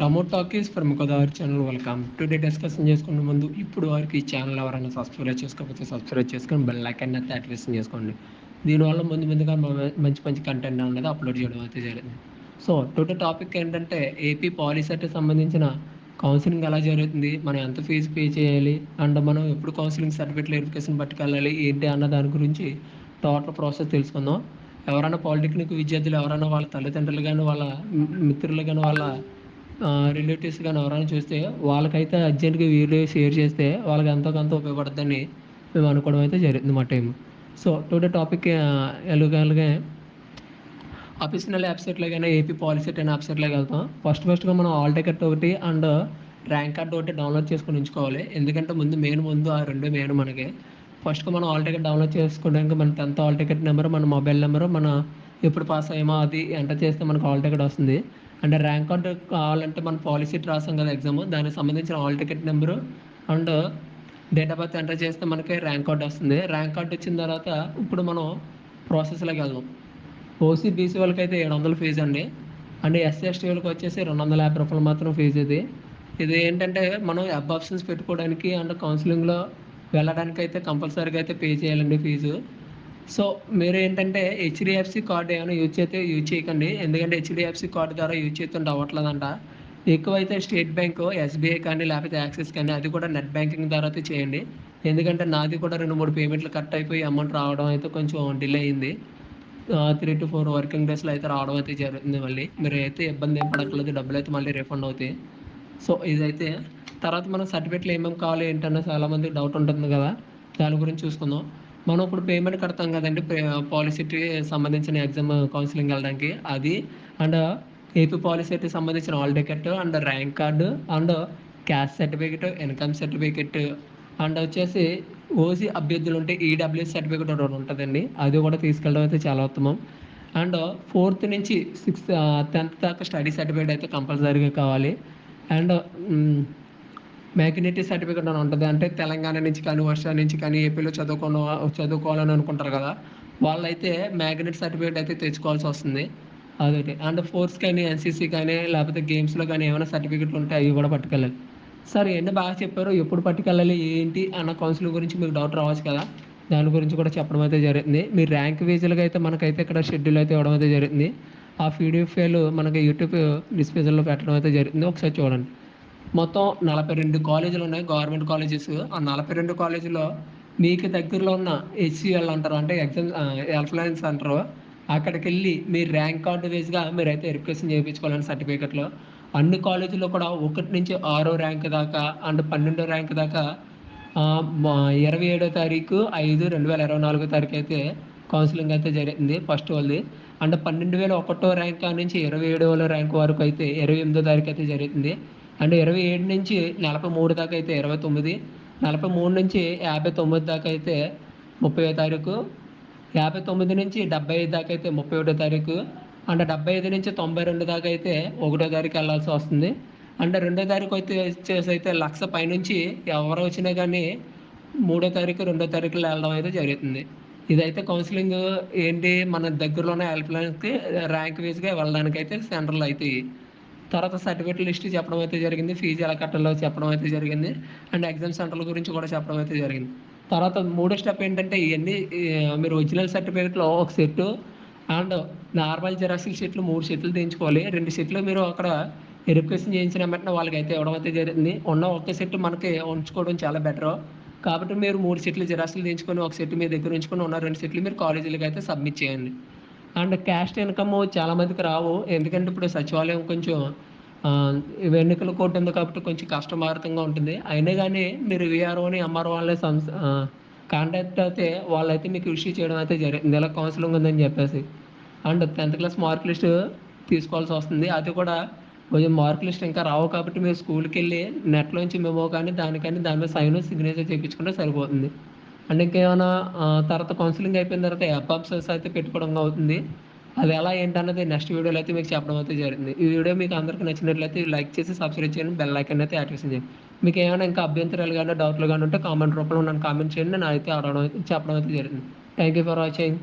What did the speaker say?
రమో talkies ప్రముఖ Godavari channel welcome today discussion చేసుకునే ముందు. ఇప్పుడు వరకు ఈ ఛానల్ ఎవరైనా సబ్స్క్రైబ్ చేసుకోకపోతే సబ్స్క్రైబ్ చేసుకొని బెల్ ఐకాన్ అయితే యాక్టివేషన్ చేసుకోండి. దీనివల్ల ముందు ముందుగా మంచి మంచి కంటెంట్ అనేది అప్లోడ్ చేయడం అయితే జరిగింది. సో టుడే టాపిక్ ఏంటంటే ఏపీ పాలసీకి సంబంధించిన కౌన్సిలింగ్ ఎలా జరుగుతుంది? మనం ఎంత ఫీజు పే చేయాలి? అండ్ మనం ఎప్పుడు కౌన్సిలింగ్ సర్టిఫికేట్ వెరిఫికేషన్ పట్టుకెళ్ళాలి? ఏంటి అన్న దాని గురించి టోటల్ ప్రాసెస్ తెలుసుకుందాం. ఎవరైనా పాలిటెక్నిక్ విద్యార్థులు ఎవరైనా వాళ్ళ తల్లిదండ్రులు కానీ వాళ్ళ మిత్రులు కానీ వాళ్ళ రిలేటివ్స్ కానీ ఎవరైనా చూస్తే వాళ్ళకైతే అర్జెంట్గా వీడియో షేర్ చేస్తే వాళ్ళకి ఎంతో కొంత ఉపయోగపడుతుందని మేము అనుకోవడం అయితే జరిగింది మా టైం సో టుడే టాపిక్ ఎలుగలుగా అఫీషనల్ వెబ్సైట్లో కానీ ఏపీ పాలసీ అనే వెబ్సైట్లోకి వెళ్తాం. ఫస్ట్ ఫస్ట్గా మనం ఆల్ టికెట్ ఒకటి అండ్ ర్యాంక్ కార్డ్ ఒకటి డౌన్లోడ్ చేసుకుని ఉంచుకోవాలి. ఎందుకంటే ముందు మెయిన్ ముందు ఆ రెండు మెయిన్ మనకి. ఫస్ట్గా మనం ఆల్ టికెట్ డౌన్లోడ్ చేసుకోవడానికి మన టెన్త్ ఆల్ టికెట్ నెంబర్ మన మొబైల్ నెంబర్ మన ఎప్పుడు పాస్ అయ్యామో అది ఎంటర్ చేస్తే మనకు ఆల్ టికెట్ వస్తుంది. అంటే ర్యాంక్ కార్డు కావాలంటే మన పాలసీ రాసాం కదా ఎగ్జామ్ దానికి సంబంధించిన hall ticket number and date of birth enter చేస్తే మనకి ర్యాంక్ కార్డ్ వస్తుంది. ర్యాంక్ కార్డ్ వచ్చిన తర్వాత ఇప్పుడు మనం ప్రాసెస్లోకి వెళ్దాం. ఓసీ బీసీ వాళ్ళకి అయితే ఏడు వందల ఫీజు అండి. అండ్ ఎస్సీ ఎస్టీ వాళ్ళకి వచ్చేసి రెండు వందల యాభై రూపాయలు మాత్రం ఫీజు ఇది. ఇది ఏంటంటే మనం అబ్ ఆప్షన్స్ పెట్టుకోవడానికి అండ్ కౌన్సిలింగ్లో వెళ్ళడానికి అయితే కంపల్సరీగా అయితే పే చేయాలండి ఫీజు సో మీరు ఏంటంటే హెచ్డిఎఫ్సి కార్డు ఏమైనా యూజ్ చేస్తే యూజ్ చేయకండి. ఎందుకంటే హెచ్డిఎఫ్సి కార్డు ద్వారా యూజ్ చేస్తుంటే అవ్వట్లేదంట. ఎక్కువైతే స్టేట్ బ్యాంక్ ఎస్బీఐ కానీ లేకపోతే యాక్సిస్ కానీ అది కూడా నెట్ బ్యాంకింగ్ ద్వారా అయితే చేయండి. ఎందుకంటే నాది కూడా రెండు మూడు పేమెంట్లు కట్ అయిపోయి అమౌంట్ రావడం అయితే కొంచెం డిలే అయింది. త్రీ టు ఫోర్ వర్కింగ్ డేస్లో అయితే రావడం అయితే జరుగుతుంది మళ్ళీ. మీరు అయితే ఇబ్బంది ఏం పడకలేదు డబ్బులు అయితే మళ్ళీ రిఫండ్ అవుతాయి. సో ఇదైతే తర్వాత మనం సర్టిఫికేట్లు ఏమేమి కావాలి ఏంటన్న చాలామంది డౌట్ ఉంటుంది కదా. దాని గురించి చూసుకుందాం. మనం ఇప్పుడు పేమెంట్ కడతాం కదండి. పాలసీకి సంబంధించిన ఎగ్జామ్ కౌన్సిలింగ్ వెళ్ళడానికి. అది అండ్ ఏపీ పాలసీకి సంబంధించిన hall ticket and rank card and caste certificate income certificate and వచ్చేసి ఓసీ అభ్యర్థులు ఉంటే ఈడబ్ల్యూఎస్ సర్టిఫికేట్ ఒకటి ఉంటుందండి. అది కూడా తీసుకెళ్ళడం అయితే చాలా ఉత్తమం. అండ్ ఫోర్త్ నుంచి సిక్స్త్ టెన్త్ దాకా స్టడీ సర్టిఫికేట్ అయితే కంపల్సరీగా కావాలి. అండ్ మ్యాగ్నెటిక్ సర్టిఫికేట్ అని ఉంటుంది? అంటే తెలంగాణ నుంచి కానీ వర్షా నుంచి కానీ ఏపీలో చదువుకోను చదువుకోవాలని అనుకుంటారు కదా? వాళ్ళైతే మ్యాగ్నెట్ సర్టిఫికేట్ అయితే తెచ్చుకోవాల్సి వస్తుంది. అదొకటి. అండ్ ఫోర్స్ కానీ ఎన్సీసీ కానీ లేకపోతే గేమ్స్లో కానీ ఏమైనా సర్టిఫికేట్లు ఉంటే అవి కూడా పట్టుకెళ్ళాలి. సార్ ఎన్ని బాగా చెప్పారు ఎప్పుడు పట్టుకెళ్ళాలి ఏంటి అన్న కౌన్సిలింగ్ గురించి మీకు డౌట్ రావచ్చు కదా? దాని గురించి కూడా చెప్పడం అయితే జరిగింది. మీ ర్యాంక్ వీజులుగా అయితే మనకైతే ఇక్కడ షెడ్యూల్ అయితే ఇవ్వడం అయితే జరిగింది. ఆ పీడిఎఫ్ ఫైల్ మనకి యూట్యూబ్ డిస్క్రిప్షన్లో పెట్టడం అయితే జరిగింది. ఒకసారి చూడండి. మొత్తం నలభై రెండు కాలేజీలు ఉన్నాయి గవర్నమెంట్ కాలేజెస్. ఆ నలభై రెండు కాలేజీలో మీకు దగ్గరలో ఉన్న హెచ్సిఎల్ అంటారు అంటే ఎగ్జామ్ హెల్ప్ లైన్స్ అంటారు. అక్కడికి వెళ్ళి మీ ర్యాంక్ కార్డు వేస్గా మీరైతే వెరిఫికేషన్ చేయించుకోవాలని సర్టిఫికేట్లో. అన్ని కాలేజీల్లో కూడా ఒకటి నుంచి ఆరో ర్యాంక్ దాకా అండ్ పన్నెండో ర్యాంక్ దాకా ఇరవై ఏడో తారీఖు ఐదు రెండు వేల ఇరవై నాలుగో తారీఖు అయితే కౌన్సిలింగ్ అయితే జరిగింది ఫస్ట్ వాళ్ళది. అండ్ పన్నెండు వేల ఒకటో ర్యాంక్ నుంచి ఇరవై ఏడో ర్యాంక్ వరకు అయితే ఇరవై ఎనిమిదో తారీఖు అయితే జరుగుతుంది అంటే ఇరవై ఏడు నుంచి నలభై మూడు దాకా అయితే ఇరవై తొమ్మిది నలభై మూడు నుంచి యాభై తొమ్మిది దాకా అయితే ముప్పై తారీఖు యాభై తొమ్మిది నుంచి డెబ్బై ఐదు దాకా అయితే ముప్పై ఒకటో తారీఖు అంటే డెబ్బై ఐదు నుంచి తొంభై రెండు దాకా అయితే ఒకటో తారీఖు వెళ్ళాల్సి వస్తుంది. అంటే రెండో తారీఖు అయితే వచ్చేసి అయితే లక్ష పైనుంచి ఎవరు వచ్చినా కానీ మూడో తారీఖు రెండో తారీఖులో వెళ్ళడం అయితే జరుగుతుంది. ఇదైతే కౌన్సిలింగ్ ఏంటి మన దగ్గరలో ఉన్న హెల్ప్ లైన్కి ర్యాంక్ వైజ్గా వెళ్ళడానికి అయితే సెంటర్లు అయితే తర్వాత సర్టిఫికేట్ లిస్ట్ చెప్పడం అయితే జరిగింది. ఫీజు ఎలా కట్టాలో చెప్పడం అయితే జరిగింది. అండ్ ఎగ్జామ్ సెంటర్ల గురించి కూడా చెప్పడం అయితే జరిగింది. తర్వాత మూడో స్టెప్ ఏంటంటే ఇవన్నీ మీరు ఒరిజినల్ సర్టిఫికేట్లో ఒక సెట్ అండ్ నార్మల్ జెరాక్స్ షీట్లు మూడు షీట్లు తీయించుకోవాలి రెండు షీట్లు మీరు అక్కడ వెరిఫికేషన్ చేయించిన వెంటనే వాళ్ళకి అయితే ఇవ్వడం అయితే జరిగింది. ఉన్న ఒక సెట్ మనకి ఉంచుకోవడం చాలా బెటర్. కాబట్టి మీరు మూడు సెట్లు జిరాక్స్లు తీయించుకొని ఒక సెట్ మీ దగ్గర ఉంచుకొని ఉన్న రెండు సెట్లు మీరు కాలేజీలకు అయితే సబ్మిట్ చేయండి. అండ్ క్యాస్ట్ ఇన్కమ్ చాలామందికి రావు. ఎందుకంటే ఇప్పుడు సచివాలయం కొంచెం ఆ, ఎన్నికల కోర్టు ఉంది కాబట్టి కొంచెం కష్టభారతంగా ఉంటుంది. అయినా కానీ మీరు విఆర్ఓని ఎంఆర్ఓ వాళ్ళే సంస్థ కాంటాక్ట్ అయితే వాళ్ళైతే మీకు ఇష్యూ చేయడం అయితే జరిగింది ఇలా కౌన్సిలింగ్ ఉందని చెప్పేసి. And tenth class mark list తీసుకోవాల్సి వస్తుంది. అది కూడా కొంచెం మార్క్ లిస్ట్ ఇంకా రావు కాబట్టి మీరు స్కూల్కి వెళ్ళి నెట్లోంచి మేమో కానీ దానికని దాని మీద సైన్ సిగ్నేచర్ చేయించుకుంటే సరిపోతుంది. అంటే ఇంకేమైనా తర్వాత కౌన్సిలింగ్ అయిపోయిన తర్వాత అపాప్సెస్ అయితే పెట్టుకోవడం అవుతుంది అది ఎలా ఏంటన్నది నెక్స్ట్ వీడియోలో అయితే మీకు చెప్పడం అయితే జరిగింది. ఈ వీడియో మీకు అందరికీ నచ్చినట్లయితే లైక్ చేసి సబ్స్క్రైబ్ చేయండి బెల్ ఐకన్ అయితే యాక్టివేషన్ చేయండి. మీకు ఏమైనా ఇంకా అభ్యంతరాలు కానీ డౌట్లు కానీ ఉంటే కామెంట్ రూపంలో నన్ను కామెంట్ చేయండి నేను అయితే అడగడం చెప్పడం అయితే జరిగింది. Thank you for watching